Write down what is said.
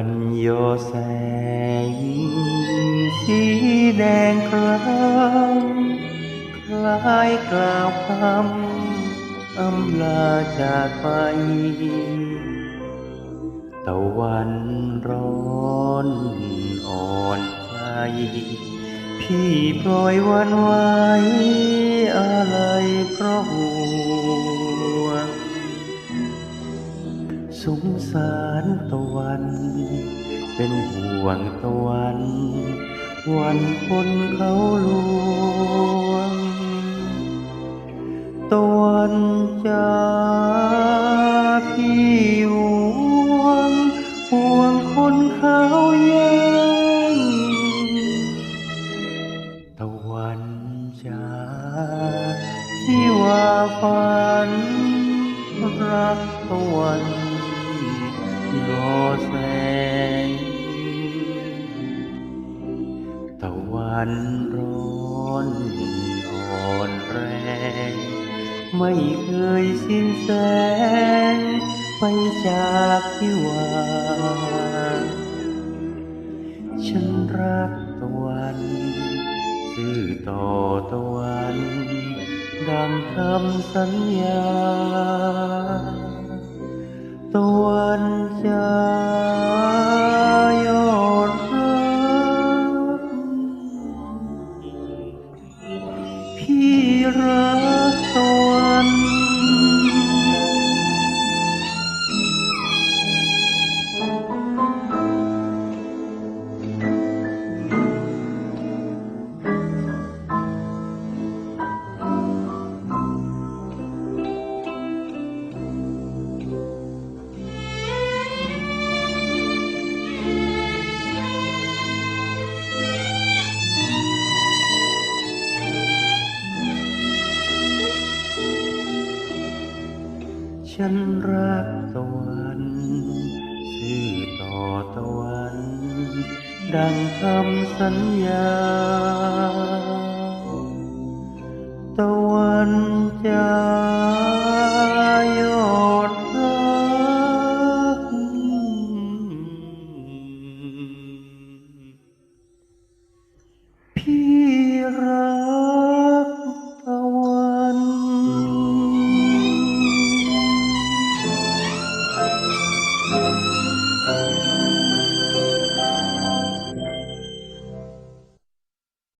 วันโยแสง สีแดงครามคล้ายกล่าวคำอำลาจากไป ตะวันร้อนอ่อนใจ พี่ปล่อยวันไว้อะไรเพราะห่ว สงสารตะวัน เป็นห่วงตะวัน วันคนเขาลวง ตะวันจะพี่ห่วง ห่วงคนเขาแย่งตะวันจะที่ว่าฝันรักตะวัน รอแสง ตะวันร้อนอ่อนแรง ไม่เคยสิ้นแสง ไปจากที่วางฉันรักตะวันซื่อต่อตะวัน ดังคำสัญญา วั ฉันรักตะวันสื่อต่อตะวัน ดังคำสัญญา ตะวันจะยอดรัก พี่รัก